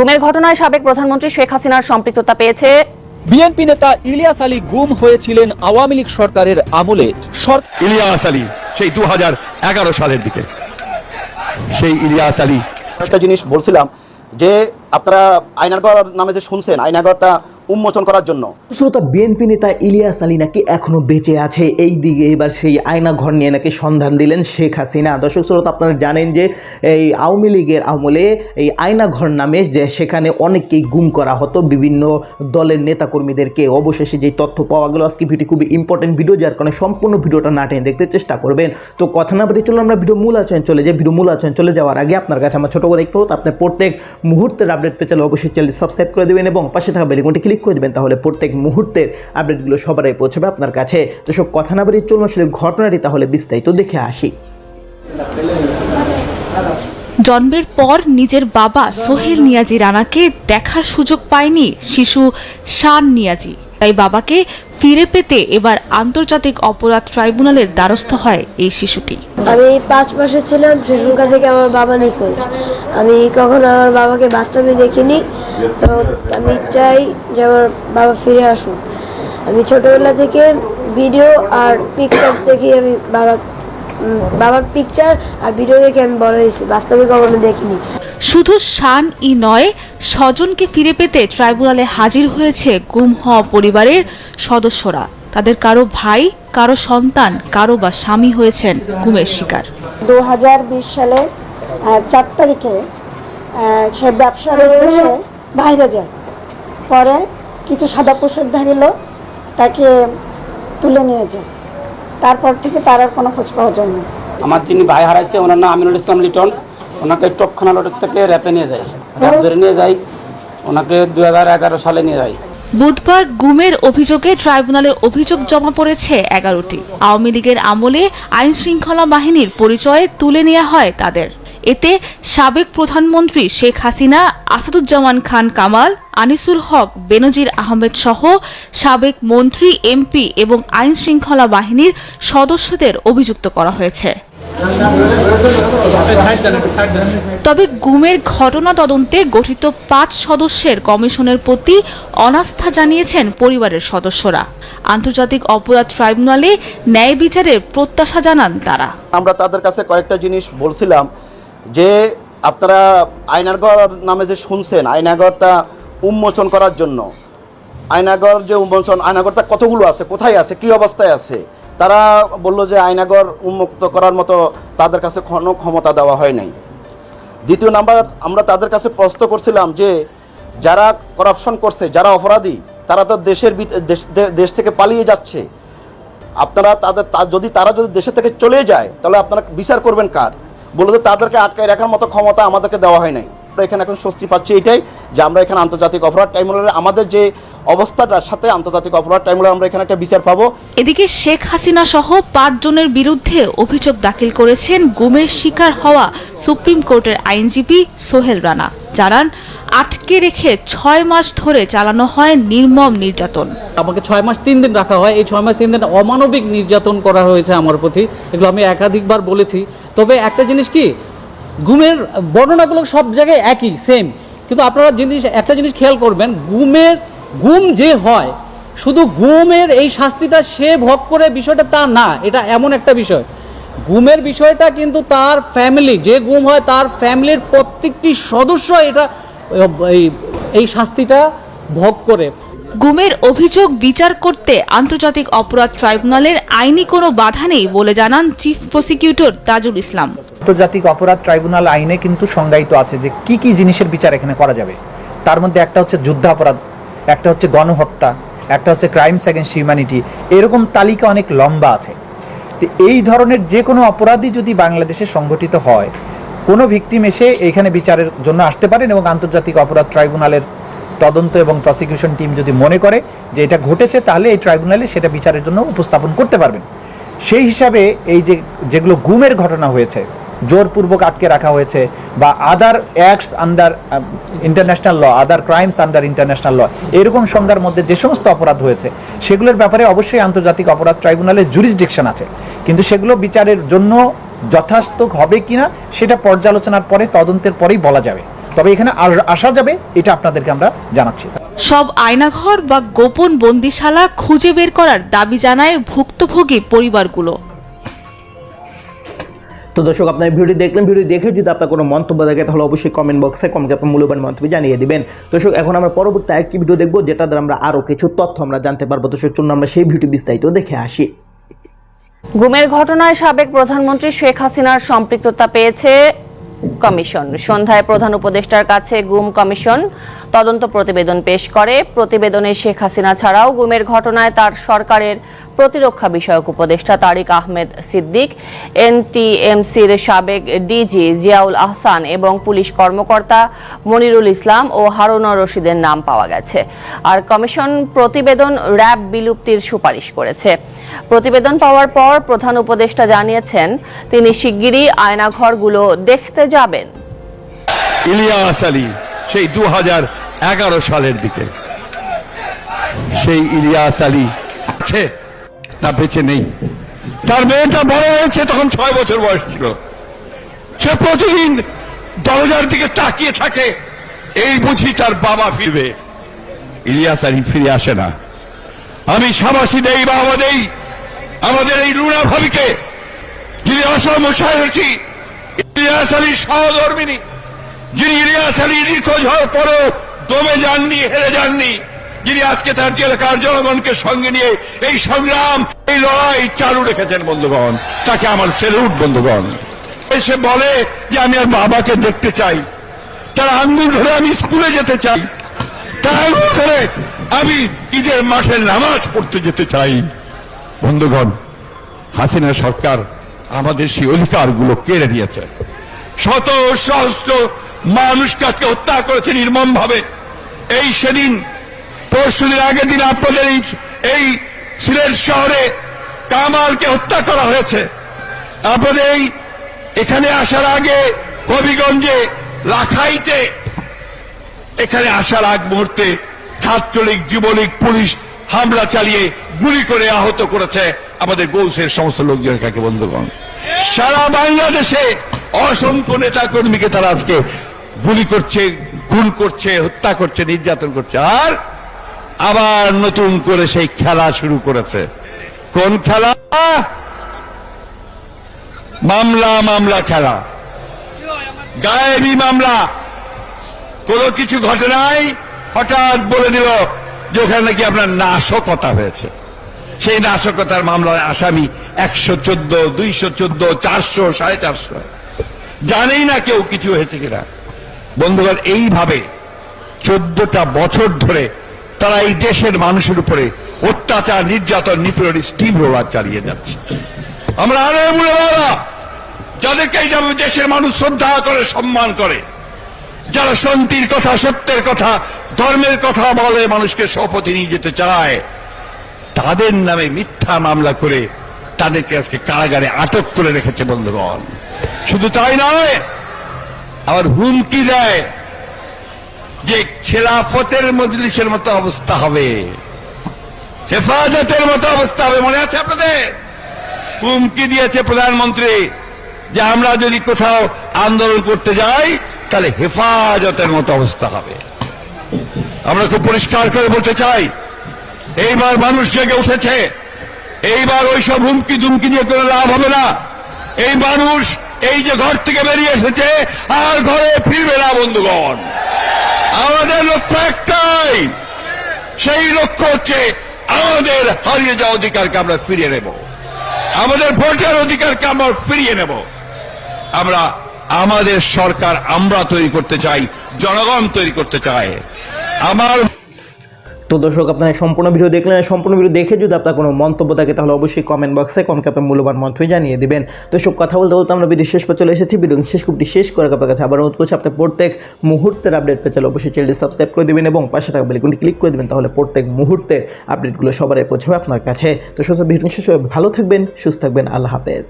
গুমের ঘটনায় সাবেক প্রধানমন্ত্রী শেখ হাসিনার সম্পৃক্ততা পেয়েছে। বিএনপি নেতা ইলিয়াস আলী গুম হয়েছিলেন আওয়ামী লীগ সরকারের আমলে। ইলিয়াস আলী সেই দু হাজার এগারো সালের দিকে। সেই ইলিয়াস আলী। একটা জিনিস বলছিলাম যে আপনারা আয়নাগর নামে যে শুনছেন আয়নাগরটা উন্মোচন করার জন্য। শ্রোতা বিএনপি নেতা ইলিয়াস আলী নাকি এখনও বেঁচে আছে? এই দিকে এবার সেই আয়না ঘর নিয়ে নাকি সন্ধান দিলেন শেখ হাসিনা। দর্শক, শ্রোতা, আপনারা জানেন যে এই আওয়ামী লীগের আমলে এই আয়না ঘর নামে যে সেখানে অনেককেই গুম করা হতো। বিভিন্ন দলের নেতাকর্মীদেরকে অবশেষে যে তথ্য পাওয়া গেল, আজকে ভিডিও খুবই ইম্পর্টেন্ট ভিডিও, যার কারণে সম্পূর্ণ ভিডিওটা না টেনে দেখতে চেষ্টা করবেন। তো কথা না বলে চলো আমরা ভিডিও মূল আচরণ চলে যাই। ভিডিও মূল আচরণ চলে যাওয়ার আগে আপনার কাছে আমার ছোটো করে একটু আপনার প্রত্যেক মুহূর্তের আপডেট পেয়ে চলে অবশ্যই চ্যানেল সাবস্ক্রাইব করে দেবেন এবং পাশে থাকা বেলিকনটি ক্লিক করে দেবেন তাহলে প্রত্যেক মুহূর্তের আপডেটগুলো সবারই পৌঁছবে আপনার কাছে। তো সব কথা না বেরিয়ে চলুন আসলে ঘটনাটি তাহলে বিস্তারিত দেখে আসি। জন্মের পর নিজের বাবা সোহেল নিয়াজি রানাকে দেখার সুযোগ পায়নি শিশু শান নিয়াজি। তাই বাবাকে ফিরে পেতে এবার আন্তর্জাতিক অপরাধ ট্রাইব্যুনালের দ্বারস্থ হয় এই শিশুটি। আমি পাঁচ মাসে ছিলাম সেখানকার থেকে আমার বাবা নিখোঁজ। আমি কখনো আমার বাবাকে বাস্তবে দেখিনি। তো আমি চাই যে আমার বাবা ফিরে আসুক। আমি ছোটবেলা থেকে ভিডিও আর পিকচার দেখে আমি বাবা বাবার পিকচার আর ভিডিও দেখে আমি বড় হয়েছি। বাস্তবে কখনো দেখিনি। শুধু শান ই নয় স্বজনকে ফিরে পেতে ট্রাইব্যুনালে হাজির হয়েছে গুম হওয়া পরিবারের সদস্যরা। তাদের কারও ভাই কারও সন্তান কারও বা স্বামী হয়েছেন গুমের শিকার। দু হাজার বিশ সালের চার তারিখে সে ব্যবসার উদ্দেশ্যে বাইরে যায়। পরে কিছু সাদা পোশাকধারী লোক তাকে তুলে নিয়ে যায়। তারপর থেকে তার আর কোনো খোঁজ পাওয়া যায়নি আমার যিনি ভাই হারাইছে ওনার নাম আমিনুল ইসলাম লিটন। ওনাকে টপখানা রোড থেকে র্যাপে নিয়ে যায়। র্যাপ ধরে নিয়ে যায় ওনাকে দু হাজার এগারো সালে নিয়ে যায়। বুধবার গুমের অভিযোগে ট্রাইব্যুনালে অভিযোগ জমা পড়েছে এগারোটি। আওয়ামী লীগের আমলে আইন শৃঙ্খলা বাহিনীর পরিচয়ে তুলে নেওয়া হয় তাদের। এতে সাবেক প্রধানমন্ত্রী শেখ হাসিনা, আসাদুজ্জামান খান কামাল, আনিসুল হক, বেনজির আহমেদ সহ সাবেক মন্ত্রী, এমপি এবং আইন শৃঙ্খলা বাহিনীর সদস্যদের অভিযুক্ত করা হয়েছে। তবে গুমের ঘটনা তদন্তে গঠিত পাঁচ সদস্যের কমিশনের প্রতি অনাস্থা জানিয়েছেন পরিবারের সদস্যরা। আন্তর্জাতিক অপরাধ ট্রাইব্যুনালে ন্যায় বিচারের প্রত্যাশা জানান তারা। আমরা তাদের কাছে কয়েকটা জিনিস বলছিলাম যে আপনারা আয়নাগর নামে যে শুনছেন, আয়নাগরটা উন্মোচন করার জন্য, আয়নাগর যে উন্মোচন, আয়নাগরটা কতগুলো আছে, কোথায় আছে, কি অবস্থায় আছে? তারা বলল যে আয়নাগর উন্মুক্ত করার মতো তাদের কাছে কোনো ক্ষমতা দেওয়া হয় নাই। দ্বিতীয় নাম্বার, আমরা তাদের কাছে প্রশ্ন করছিলাম যে যারা করাপশন করছে, যারা অপরাধী, তারা তো দেশের দেশ- থেকে পালিয়ে যাচ্ছে। আপনারা তাদের যদি তারা যদি দেশে থেকে চলে যায়, তাহলে আপনারা বিচার করবেন কার? বলে যে তাদেরকে আটকায় রাখার মতো ক্ষমতা আমাদেরকে দেওয়া হয় নাই। আমরা এখানে এখন স্বস্তি পাচ্ছি এটাই যে আমরা এখানে আন্তর্জাতিক অপরাধ ট্রাইব্যুনালের আমাদের যে অবস্থাটার সাথে আন্তর্জাতিক অপরাধ ট্রাইব্যুনাল আমরা এখানে একটা বিচার পাবো। এদিকে শেখ হাসিনা সহ পাঁচজনের বিরুদ্ধে অভিযোগ দাখিল করেছেন গুমের শিকার হওয়া সুপ্রিম কোর্টের আইনজীবী সোহেল রানা। জানান আটকে রেখে ছয় মাস ধরে চালানো হয় নির্মম নির্যাতন। আমাকে ছয় মাস, তিন দিন রাখা হয়। এই ছয় মাস, তিন দিন অমানবিক নির্যাতন করা হয়েছে আমার প্রতি। এগুলো আমি একাধিকবার বলেছি। তবে একটা জিনিস কি গুমের বর্ণনাগুলো সব জায়গায় একই সেম কিন্তু আপনারা জিনিস, একটা জিনিস খেয়াল করবেন গুমের গুম যে হয়, শুধু গুমের এই শাস্তিটা সে ভোগ করে বিষয়টা তা না, এটা এমন একটা বিষয়। গুমের বিষয়টা কিন্তু তার ফ্যামিলি যে গুম হয় তার ফ্যামিলির প্রত্যেকটি সদস্য এটা এই এই শাস্তিটা ভোগ করে। গুমের অভিযোগ বিচার করতে আন্তর্জাতিক অপরাধ ট্রাইব্যুনালের আইনি কোনো বাধা নেই বলে জানান চিফ প্রসিকিউটর তাজুল ইসলাম। আন্তর্জাতিক অপরাধ ট্রাইব্যুনাল আইনে কিন্তু সংজ্ঞায়িত আছে যে কি কি জিনিসের বিচার এখানে করা যাবে। তার মধ্যে একটা হচ্ছে যুদ্ধাপরাধ একটা হচ্ছে গণহত্যা একটা হচ্ছে ক্রাইমস অ্যাগেন্স্ট হিউম্যানিটি এরকম তালিকা অনেক লম্বা আছে। তো এই ধরনের যে কোনো অপরাধই যদি বাংলাদেশে সংগঠিত হয় কোনো ভিকটিম এসে এখানে বিচারের জন্য আসতে পারেন এবং আন্তর্জাতিক অপরাধ ট্রাইব্যুনালের তদন্ত এবং প্রসিকিউশন টিম যদি মনে করে যে এটা ঘটেছে, তাহলে এই ট্রাইব্যুনালে সেটা বিচারের জন্য উপস্থাপন করতে পারবেন। সেই হিসাবে এই যে, যেগুলো গুমের ঘটনা হয়েছে, জোরপূর্বক আটকে রাখা হয়েছে বা other acts under international law other crimes under international law এরকম সংজ্ঞার মধ্যে যে সমস্ত অপরাধ হয়েছে, সেগুলোর ব্যাপারে অবশ্যই আন্তর্জাতিক অপরাধ ট্রাইব্যুনালের জুরিসডিকশন আছে। কিন্তু সেগুলো বিচারের জন্য যথার্থ হবে কিনা সেটা পর্যালোচনার পরে তদন্তের পরেই বলা যাবে। তবে এখানে আর- আসা যাবে এটা আপনাদেরকে আমরা জানাচ্ছি। সব আয়নাঘর বা গোপন বন্দিশালা খুঁজে বের করার দাবি জানায় ভুক্তভোগী পরিবারগুলো। তো দর্শক আপনার ভিডিও দেখলেন ভিডিও দেখে যদি আপনার কোনো মন্তব্য থাকে তাহলে অবশ্যই কমেন্ট বক্সে কমেন্ট আপনার মূল্যবান মন্তব্য জানিয়ে দিবেন। দর্শক এখন আমরা পরবর্তী আরেকটি ভিডিও দেখব যেটা দ্বারা আমরা আরও কিছু তথ্য আমরা জানতে পারব। দর্শক চলুন আমরা সেই ভিডিও বিস্তারিত দেখে আসি। গুমের ঘটনায় সাবেক প্রধানমন্ত্রী শেখ হাসিনার সম্পৃক্ততা পেয়েছে কমিশন। সন্ধ্যায় প্রধান উপদেষ্টার কাছে গুম কমিশন তদন্ত প্রতিবেদন পেশ করে। প্রতিবেদনে শেখ হাসিনা ছাড়াও গুমের ঘটনায় তার সরকারের প্রতিরক্ষা বিষয়ক উপদেষ্টা তারিক আহমেদ সিদ্দিক, এনটিএমসির সাবেক ডিজি জিয়াউল আহসান এবং পুলিশ কর্মকর্তা মনিরুল ইসলাম ও হারুনা রশিদের নাম পাওয়া গেছে। আর কমিশন প্রতিবেদন র্যাব বিলুপ্তির সুপারিশ করেছে। প্রতিবেদন পাওয়ার পর প্রধান উপদেষ্টা জানিয়েছেন, তিনি শিগগিরই আয়নাঘরগুলো দেখতে যাবেন। ইলিয়াস আলী, সেই দু সালের দিকে। সেই ইলিয়াস আলী আছে। না, বেঁচে নেই। তার মেয়েটা বড় হয়েছে, তখন ছয় বছর বয়স ছিল। সে প্রতিদিন দরজার দিকে তাকিয়ে থাকে। এই বুঝি তার বাবা ফিরবে। ইলিয়াস আলী ফিরে আসে না। আমি সাবাসী দেই, বাবা দেই। আমাদের এই লুনা ভাবিকে যিনি অসম হয়েছি, ইলিয়াস আলীর সহধর্মিনী, যিনি ইলিয়াস আলী নিখোঁজ হওয়ার পরেও দমে যাননি, হেরে যাননি। যিনি আজকে তার এলাকার জনগণকে সঙ্গে নিয়ে এই সংগ্রাম, এই লড়াই চালু রেখেছেন, বন্ধুগণ। তাকে আমার সেলুট, বন্ধুগণ। এসে বলে যে আমি আর বাবাকে দেখতে চাই। তার আঙ্গুল ধরে আমি স্কুলে যেতে চাই। তার ধরে আমি ঈদের মাঠে নামাজ পড়তে যেতে চাই। বন্ধুগণ, হাসিনা সরকার আমাদের সেই অধিকারগুলো কেড়ে নিয়েছে। শত সহস্র মানুষকে হত্যা করেছে নির্মম ভাবে এই সেদিন পরশুদিন আগের দিন আপনাদের এই সিলেট শহরে কামালকে হত্যা করা হয়েছে। আপনাদের এই এখানে আসার আগে হবিগঞ্জে লাখাইতে এখানে আসার আগ মুহূর্তে ছাত্রলীগ, যুবলীগ, পুলিশ হামলা চালিয়ে গুলি করে আহত করেছে আমাদের গৌসের সমস্ত লোকজন লোকজনকে বন্ধুগণ। সারা বাংলাদেশে অসংখ্য নেতা কর্মীকে তারা আজকে গুলি করছে, খুন করছে, হত্যা করছে, নির্যাতন করছে। আর আবার নতুন করে সেই খেলা শুরু করেছে। কোন খেলা? মামলা মামলা খেলা। গায়েবী মামলা। কোনো কিছু ঘটনায় হঠাৎ বলে দিল যে ওখানে নাকি আপনার নাশকতা হয়েছে। সেই নাশকতার মামলার আসামি একশো চোদ্দ, দুইশো চোদ্দ, চারশো, সাড়ে চারশো। জানেই না কেউ কিছু হয়েছে কিনা। বন্ধুগণ, এইভাবে চোদ্দটা বছর ধরে তারা এই দেশের মানুষের উপরে অত্যাচার, নির্যাতন নিপীড়ন স্টিম চালিয়ে যাচ্ছে। আমরা আরও মূল্যবাদা যাদেরকে যেমন দেশের মানুষ শ্রদ্ধা করে, সম্মান করে, যারা শান্তির কথা, সত্যের কথা, ধর্মের কথা বলে মানুষকে শপথে নিয়ে যেতে চায়, তাদের নামে মিথ্যা মামলা করে তাদেরকে আজকে কারাগারে আটক করে রেখেছে বন্ধুগণ। শুধু তাই নয়, আবার হুমকি দেয় যে খেলাফতের মজলিসের মতো অবস্থা হবে। হেফাজতের মতো অবস্থা হবে, মনে আছে আপনাদের? হুমকি দিয়েছে প্রধানমন্ত্রী যে আমরা যদি কোথাও আন্দোলন করতে যাই, তাহলে হেফাজতের মতো অবস্থা হবে। আমরা খুব পরিষ্কার করে বলতে চাই, এইবার মানুষ জেগে উঠেছে। এইবার ওইসব হুমকি দুমকি দিয়ে কোনো লাভ হবে না। এই মানুষ এই যে ঘর থেকে বেরিয়ে এসেছে, আর ঘরে ফিরবে না, বন্ধুগণ। আমাদের লক্ষ্য একটাই। সেই লক্ষ্য হচ্ছে আমাদের হারিয়ে যাওয়া অধিকারকে আমরা ফিরিয়ে নেব। আমাদের ভোটের অধিকারকে আমরা ফিরিয়ে নেব। আমরা, আমাদের সরকার আমরা তৈরি করতে চাই, জনগণ তৈরি করতে চায়। আমার তো দর্শক, আপনারা সম্পূর্ণ ভিডিও দেখলেন। সম্পূর্ণ ভিডিও দেখে যদি আপনার কোনো মন্তব্য থাকে, তাহলে অবশ্যই কমেন্ট বক্সে কমকে আপনার মূল্যবান মন্তব্য জানিয়ে দেবেন। তো সব কথা বলতে বলতে আমরা ভিডিও শেষ পর চলে এসেছি। ভিডিও শেষ কুপটি শেষ করে আপনার কাছে আবার অনুরোধ করছি, আপনি প্রত্যেক মুহূর্তের আপডেট পেয়ে চলে অবশ্যই চ্যানেলটি সাবস্ক্রাইব করে দেবেন এবং পাশে থাকা বেলিকনটি ক্লিক করে দেবেন, তাহলে প্রত্যেক মুহূর্তের আপডেটগুলো সবারই পৌঁছাবে আপনার কাছে। তো সুস্থ ভিডিও শেষ ভালো থাকবেন, সুস্থ থাকবেন, আল্লাহ হাফেজ।